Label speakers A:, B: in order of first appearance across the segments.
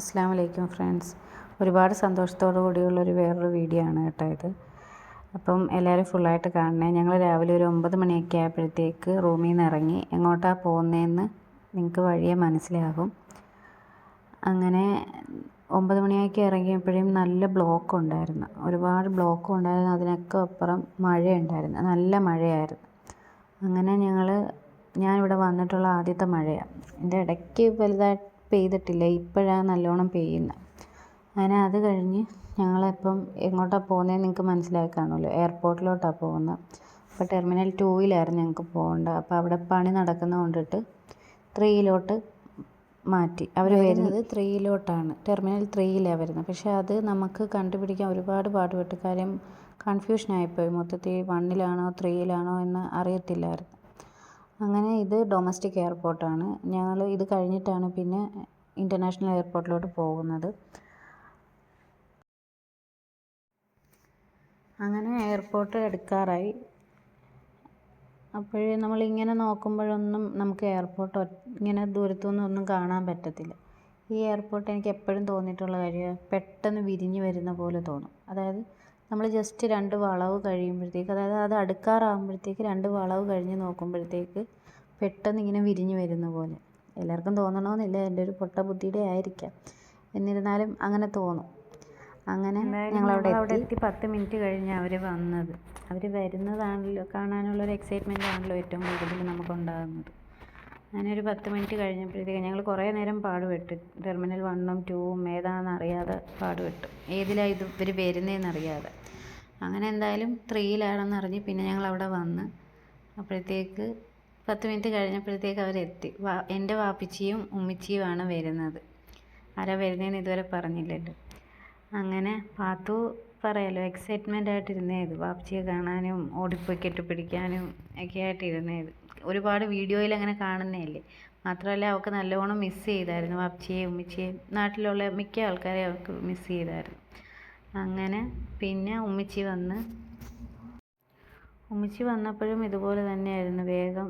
A: അസ്സാം വലൈക്കും ഫ്രണ്ട്സ്. ഒരുപാട് സന്തോഷത്തോടു കൂടിയുള്ളൊരു വേറൊരു വീഡിയോ ആണ് കേട്ടോ ഇത്. അപ്പം എല്ലാവരും ഫുള്ളായിട്ട് കാണണേ. ഞങ്ങൾ രാവിലെ ഒരു ഒമ്പത് മണിയൊക്കെ ആയപ്പോഴത്തേക്ക് റൂമിൽ നിന്ന് ഇറങ്ങി. എങ്ങോട്ടാണ് പോകുന്നതെന്ന് നിങ്ങൾക്ക് വഴിയെ മനസ്സിലാകും. അങ്ങനെ ഒമ്പത് മണിയാക്കി ഇറങ്ങിയപ്പോഴും നല്ല ബ്ലോക്ക് ഉണ്ടായിരുന്നു. ഒരുപാട് ബ്ലോക്ക് ഉണ്ടായിരുന്നു. അതിനൊക്കെ അപ്പുറം മഴയുണ്ടായിരുന്നു. നല്ല മഴയായിരുന്നു. അങ്ങനെ ഞങ്ങൾ ഞാനിവിടെ വന്നിട്ടുള്ള ആദ്യത്തെ മഴയാണ് എന്റെ ഇടയ്ക്ക് വലുതായിട്ട് പെയ്തിട്ടില്ല. ഇപ്പോഴാണ് നല്ലോണം പെയ്യുന്നത് അങ്ങനെ അത് കഴിഞ്ഞ് ഞങ്ങളിപ്പം എങ്ങോട്ടാണ് പോകുന്നതെന്ന് നിങ്ങൾക്ക് മനസ്സിലായി കാണുമല്ലോ. എയർപോർട്ടിലോട്ടാണ് പോകുന്നത് അപ്പോൾ ടെർമിനൽ ടൂവിലായിരുന്നു ഞങ്ങൾക്ക് പോകേണ്ടത് അപ്പോൾ അവിടെ പണി നടക്കുന്നത് കൊണ്ടിട്ട് ത്രീയിലോട്ട് മാറ്റി. അവർ വരുന്നത് ത്രീയിലോട്ടാണ്. ടെർമിനൽ ത്രീയിലാണ് വരുന്നത് പക്ഷേ അത് നമുക്ക് കണ്ടുപിടിക്കാൻ ഒരുപാട് പാടുപെട്ടു. കാര്യം കൺഫ്യൂഷനായിപ്പോയി. മൊത്തത്തിൽ വണ്ണിലാണോ ത്രീയിലാണോ എന്ന് അറിയത്തില്ലായിരുന്നു. അങ്ങനെ ഇത് ഡൊമസ്റ്റിക് എയർപോർട്ടാണ് ഞങ്ങൾ ഇത് കഴിഞ്ഞിട്ടാണ് പിന്നെ ഇന്റർനാഷണൽ എയർപോർട്ടിലോട്ട് പോകുന്നത്. അങ്ങനെ എയർപോർട്ട് എടുക്കാറായി. അപ്പോഴേ നമ്മളിങ്ങനെ നോക്കുമ്പോഴൊന്നും നമുക്ക് എയർപോർട്ട് ഇങ്ങനെ ദൂരത്തുനിന്നും ഒന്നും കാണാൻ പറ്റത്തില്ല. ഈ എയർപോർട്ട് എനിക്ക് എപ്പോഴും തോന്നിയിട്ടുള്ള കാര്യം പെട്ടെന്ന് വിരിഞ്ഞു വരുന്ന പോലെ തോന്നും. അതായത് നമ്മൾ ജസ്റ്റ് രണ്ട് വളവ് കഴിയുമ്പോഴത്തേക്ക് അതായത് അത് അടുക്കാറാകുമ്പോഴത്തേക്ക് രണ്ട് വളവ് കഴിഞ്ഞ് നോക്കുമ്പോഴത്തേക്ക് പെട്ടെന്ന് ഇങ്ങനെ വിരിഞ്ഞ് വരുന്ന പോലെ. എല്ലാവർക്കും തോന്നണമെന്നില്ല എന്റെ ഒരു പൊട്ട ബുദ്ധിയുടെ ആയിരിക്കാം. എന്നിരുന്നാലും അങ്ങനെ തോന്നും. അങ്ങനെ ഞങ്ങളവിടെ അവിടെ എത്തി. പത്ത് മിനിറ്റ് കഴിഞ്ഞ് അവർ വന്നത്. അവർ വരുന്നതാണല്ലോ കാണാനുള്ളൊരു എക്സൈറ്റ്മെന്റ് ആണല്ലോ ഏറ്റവും കൂടുതൽ നമുക്കുണ്ടാകുന്നത്. അങ്ങനെ ഒരു പത്ത് മിനിറ്റ് കഴിഞ്ഞപ്പോഴത്തേക്ക് ഞങ്ങൾ കുറേ നേരം പാടുപെട്ട്. ടെർമിനൽ വണ്ണും ടൂവും ഏതാണെന്ന് അറിയാതെ പാടുപെട്ടു. ഏതിലാണ് ഇത് ഇവർ വരുന്നതെന്ന് അറിയാതെ. അങ്ങനെ എന്തായാലും ത്രീയിലാണെന്ന് അറിഞ്ഞ് പിന്നെ ഞങ്ങൾ അവിടെ വന്ന് അപ്പോഴത്തേക്ക് പത്ത് മിനിറ്റ് കഴിഞ്ഞപ്പോഴത്തേക്ക് അവരെത്തി. വാ എന്റെ വാപ്പിച്ചിയും ഉമ്മിച്ചിയുമാണ് വരുന്നത്. ആരാ വരുന്നതെന്ന് ഇതുവരെ പറഞ്ഞില്ലല്ലോ. അങ്ങനെ പാത്തു പറയാലോ എക്സൈറ്റ്മെന്റ് ആയിട്ടിരുന്നേത്. വാപ്പിച്ചിയെ കാണാനും ഓടിപ്പോയി കെട്ടിപ്പിടിക്കാനും ഒക്കെ ആയിട്ടിരുന്നേത്. ഒരുപാട് വീഡിയോയിൽ അങ്ങനെ കാണുന്നതല്ലേ? മാത്രമല്ല അവൾക്ക് നല്ലോണം മിസ് ചെയ്തായിരുന്നു. അപ്പച്ചിയെയും ഉമ്മിച്ചിയെയും നാട്ടിലുള്ള മിക്ക ആൾക്കാരെയും അവൾക്ക് മിസ് ചെയ്തായിരുന്നു. അങ്ങനെ പിന്നെ ഉമ്മിച്ചി വന്ന് ഉമ്മിച്ചി വന്നപ്പോഴും ഇതുപോലെ തന്നെയായിരുന്നു. വേഗം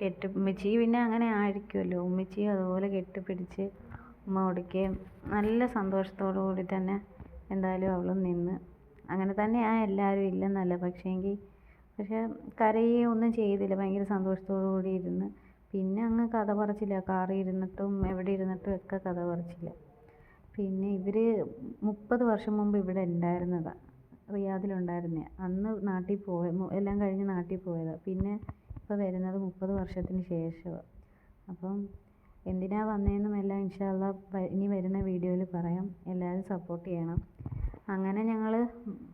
A: കെട്ടി ഉമ്മിച്ചി പിന്നെ അങ്ങനെ ആയിരിക്കുമല്ലോ. ഉമ്മിച്ചി അതുപോലെ കെട്ടിപ്പിടിച്ച് ഉമ്മ കൊടുക്കുകയും നല്ല സന്തോഷത്തോടു കൂടി തന്നെ എന്തായാലും അവളും നിന്ന്. അങ്ങനെ തന്നെ ആ എല്ലാവരും ഇല്ലെന്നല്ല. പക്ഷേങ്കിൽ പക്ഷേ കരയുകയോ ഒന്നും ചെയ്തില്ല. ഭയങ്കര സന്തോഷത്തോടു കൂടി ഇരുന്ന്. പിന്നെ അങ്ങ് കഥ പറച്ചില്ല. കാറിൽ ഇരുന്നിട്ടും എവിടെ ഇരുന്നിട്ടും ഒക്കെ കഥ പറച്ചില്ല. പിന്നെ ഇവർ മുപ്പത് വർഷം മുമ്പ് ഇവിടെ ഉണ്ടായിരുന്നതാണ് റിയാദിലുണ്ടായിരുന്നേ അന്ന് നാട്ടിൽ പോയ എല്ലാം കഴിഞ്ഞ് നാട്ടിൽ പോയതാണ് പിന്നെ ഇപ്പോൾ വരുന്നത് മുപ്പത് വർഷത്തിന് ശേഷമാണ് അപ്പം എന്തിനാണ് വന്നതെന്നും എല്ലാം ഇൻഷാ അള്ളാ ഇനി വരുന്ന വീഡിയോയിൽ പറയാം. എല്ലാവരും സപ്പോർട്ട് ചെയ്യണം. അങ്ങനെ ഞങ്ങൾ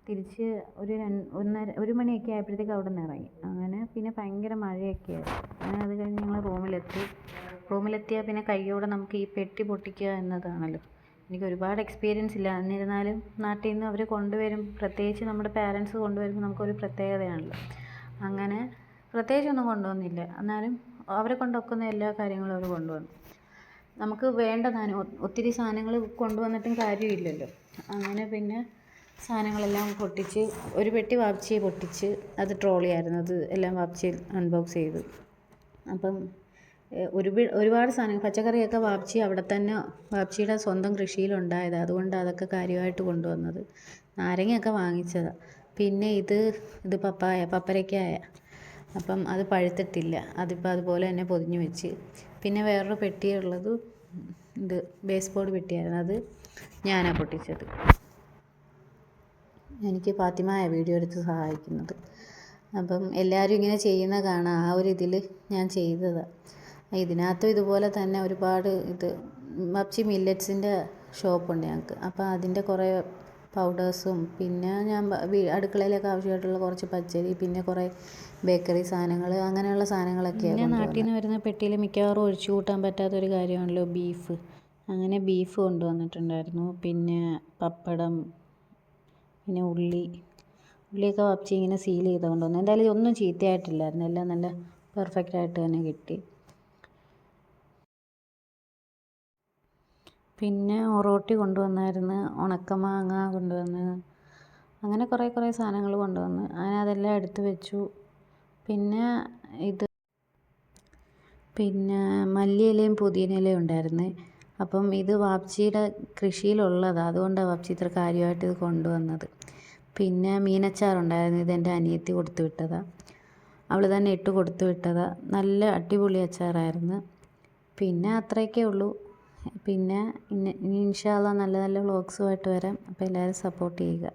A: തിരിച്ച് ഒരു ഒന്നര ഒരു മണിയൊക്കെ ആയപ്പോഴത്തേക്ക് അവിടെ നിന്ന് ഇറങ്ങി. അങ്ങനെ പിന്നെ ഭയങ്കര മഴയൊക്കെ ആയിരുന്നു. അങ്ങനെ അത് കഴിഞ്ഞ് ഞങ്ങൾ റൂമിലെത്തി. റൂമിലെത്തിയാൽ പിന്നെ കയ്യോടെ നമുക്ക് ഈ പെട്ടി പൊട്ടിക്കുക എന്നതാണല്ലോ. എനിക്ക് ഒരുപാട് എക്സ്പീരിയൻസ് ഇല്ല. എന്നിരുന്നാലും നാട്ടിൽ നിന്ന് അവർ കൊണ്ടുവരും. പ്രത്യേകിച്ച് നമ്മുടെ പാരൻസ് കൊണ്ടുവരുമ്പോൾ നമുക്കൊരു പ്രത്യേകതയാണല്ലോ. അങ്ങനെ പ്രത്യേകിച്ചൊന്നും കൊണ്ടുവന്നില്ല. എന്നാലും അവരെ കൊണ്ടൊക്കുന്ന എല്ലാ കാര്യങ്ങളും അവർ കൊണ്ടുവന്നു. നമുക്ക് വേണ്ട സാധനം ഒത്തിരി സാധനങ്ങൾ കൊണ്ടുവന്നിട്ടും കാര്യമില്ലല്ലോ. അങ്ങനെ പിന്നെ സാധനങ്ങളെല്ലാം പൊട്ടിച്ച് ഒരു പെട്ടി വാപ്ചി പൊട്ടിച്ച് അത് ട്രോളി ആയിരുന്നു. അത് എല്ലാം വാപ്ചി അൺബോക്സ് ചെയ്തു. അപ്പം ഒരു ഒരുപാട് സാധനങ്ങൾ പച്ചക്കറിയൊക്കെ വാപ്ചി അവിടെ തന്നെ വാപ്ചിയുടെ സ്വന്തം കൃഷിയിലുണ്ടായതാണ് അതുകൊണ്ട് അതൊക്കെ കാര്യമായിട്ട് കൊണ്ടുവന്നത്. നാരങ്ങയൊക്കെ വാങ്ങിച്ചതാണ് പിന്നെ ഇത് ഇത് പപ്പായ പപ്പരക്കായ അപ്പം അത് പഴുത്തിട്ടില്ല. അതിപ്പോൾ അതുപോലെ തന്നെ പൊതിഞ്ഞ് വെച്ച്. പിന്നെ വേറൊരു പെട്ടിയുള്ളത് ഇത് ബേസ് ബോർഡ് പെട്ടിയായിരുന്നു. അത് ഞാനാണ് പൊട്ടിച്ചത്. എനിക്ക് ഫാത്തിമായ വീഡിയോ എടുത്ത് സഹായിക്കുന്നത്. അപ്പം എല്ലാവരും ഇങ്ങനെ ചെയ്യുന്ന കാണാം. ആ ഒരു ഇതിൽ ഞാൻ ചെയ്തതാണ് ഇതിനകത്തും ഇതുപോലെ തന്നെ ഒരുപാട് ഇത് മപ്ചി മില്ലറ്റ്സിന്റെ ഷോപ്പുണ്ട് ഞങ്ങൾക്ക് അപ്പോൾ അതിന്റെ കുറേ പൗഡേഴ്സും പിന്നെ ഞാൻ അടുക്കളയിലൊക്കെ ആവശ്യമായിട്ടുള്ള കുറച്ച് പച്ചരി പിന്നെ കുറേ ബേക്കറി സാധനങ്ങൾ അങ്ങനെയുള്ള സാധനങ്ങളൊക്കെയാണ് നാട്ടിൽ നിന്ന് വരുന്ന പെട്ടിയിൽ മിക്കവാറും ഒഴിച്ചു കൂട്ടാൻ പറ്റാത്തൊരു കാര്യമാണല്ലോ ബീഫ്. അങ്ങനെ ബീഫ് കൊണ്ടുവന്നിട്ടുണ്ടായിരുന്നു. പിന്നെ പപ്പടം പിന്നെ ഉള്ളി. ഉള്ളിയൊക്കെ വപ്പിച്ച് ഇങ്ങനെ സീൽ ചെയ്ത് കൊണ്ടുവന്നു. എന്തായാലും ഒന്നും ചീത്തയായിട്ടില്ലായിരുന്നു. എല്ലാം നല്ല പെർഫെക്റ്റ് ആയിട്ട് തന്നെ കിട്ടി. പിന്നെ ഒറോട്ടി കൊണ്ടുവന്നായിരുന്നു. ഉണക്കമാങ്ങ കൊണ്ടുവന്ന്. അങ്ങനെ കുറേ കുറേ സാധനങ്ങൾ കൊണ്ടുവന്ന്. അങ്ങനെ അതെല്ലാം എടുത്ത് വെച്ചു. പിന്നെ ഇത് പിന്നെ മല്ലിയിലയും പുതിയനിലയും ഉണ്ടായിരുന്നു. അപ്പം ഇത് വാപ്ചിയുടെ കൃഷിയിലുള്ളതാണ് അതുകൊണ്ടാണ് വാപ്ചി ഇത്ര കാര്യമായിട്ട് ഇത് കൊണ്ടുവന്നത്. പിന്നെ മീനച്ചാറുണ്ടായിരുന്നു. ഇതെന്റെ അനിയത്തി കൊടുത്തു വിട്ടതാണ് അവൾ തന്നെ ഇട്ട് കൊടുത്തു വിട്ടതാണ് നല്ല അടിപൊളി അച്ചാറായിരുന്നു. പിന്നെ അത്രയൊക്കെ ഉള്ളൂ. പിന്നെ ഇനി ഇൻഷാല്ല നല്ല നല്ല വ്ളോഗ്സുമായിട്ട് വരാം. അപ്പോൾ എല്ലാവരും സപ്പോർട്ട് ചെയ്യുക.